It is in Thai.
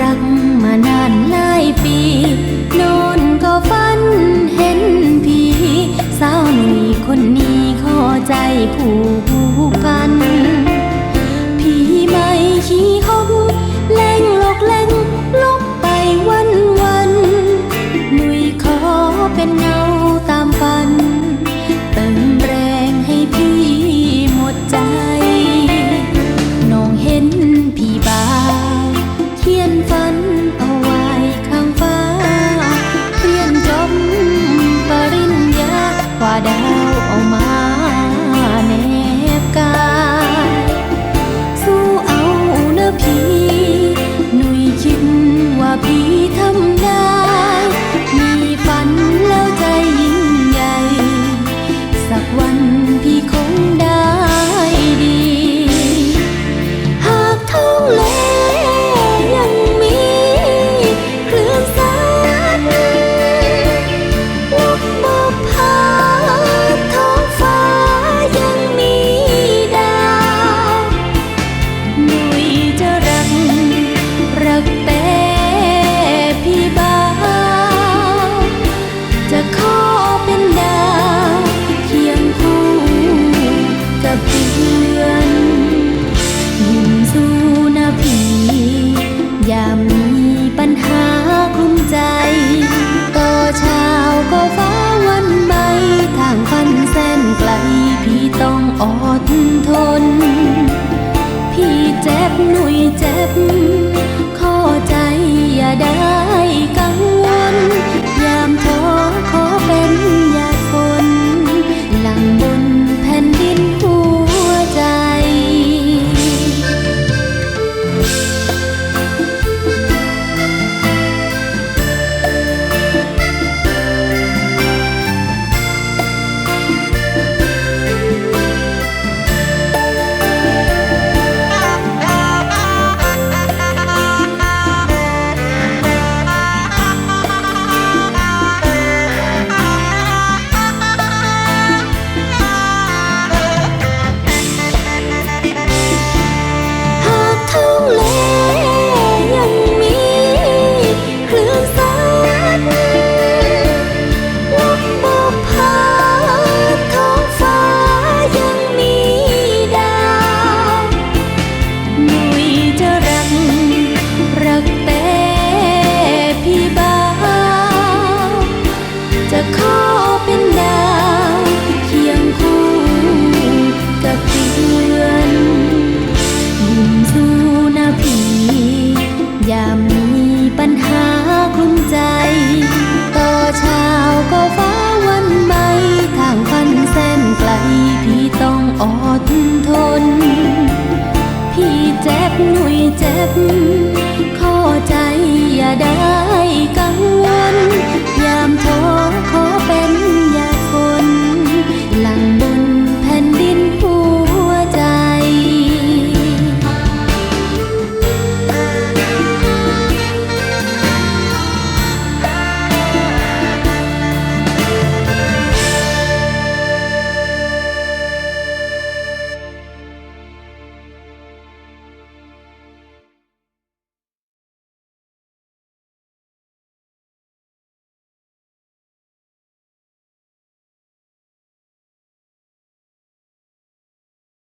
รักมานานหลายปีน่นก็ฝันเห็นผีสาวหนุ่ยคนนี้ขอใจผูก บ ข้อใจอย่าได้กั